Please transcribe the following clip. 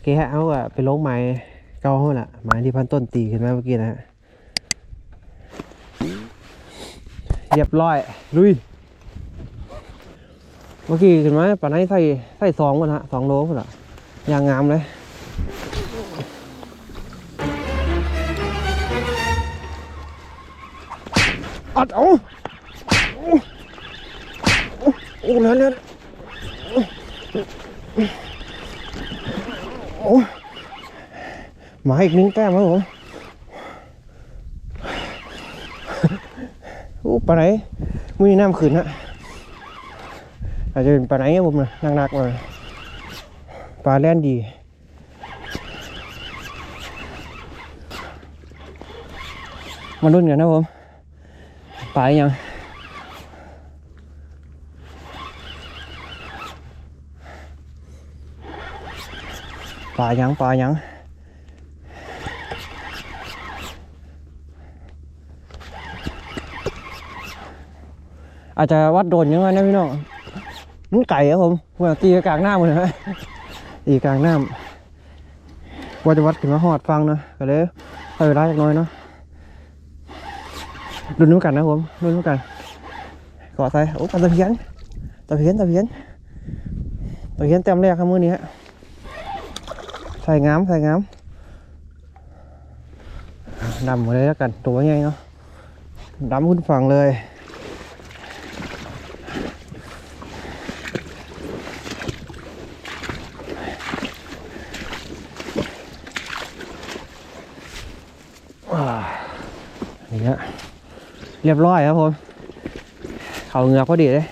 อเคฮะเอาอะไปลงไม้เก่าเขาแหละไม้ที่พันต้นตีขึ้นมาเมื่อกี้นะฮะเรียบร้อยลุยเมื่อกี้ขึ้นมาป่านนี้ใส่ใส่สองคนฮะสองโลคนละอย่างงามเลยอัดเอาโอ้โอ้โอ้แล้วแล้ว โอ้มาอีกหนึงแต้มครับผมโอ้ปลาไหนมือนี้น้ำขึ้นฮะอาจจะเป็นปลาไหนครับผมนะหนักๆมาปลาแล่นดีมาลุ้นกันนะผมปลาอีกยัง ลายังปลายังอาจจะวัดโดนยังไงนะพี่น้องมันไก่ครับผมเมื่อตีกลางหน้ำเลยนะตีกลางหน้ำว่าจะวัดขึ้นมาหอดฟังนะก็เลยเอาเวลาจักหน้อยเนาะรุนนู้นกันนะผมรุนนู้นกันเกาะใส่โอ้ตะเพียนตะเพียนตะเพียนตะเพียนเต็มแรกครับมือนี้ฮะ ใส่งามใส่งามดำหมดเลยแล้วกันตัวใหญ่เนาะดำขึ้นฝั่งเลยว้าวนี่ฮะเรียบร้อยครับผม เขาเหงือกพอดีเลย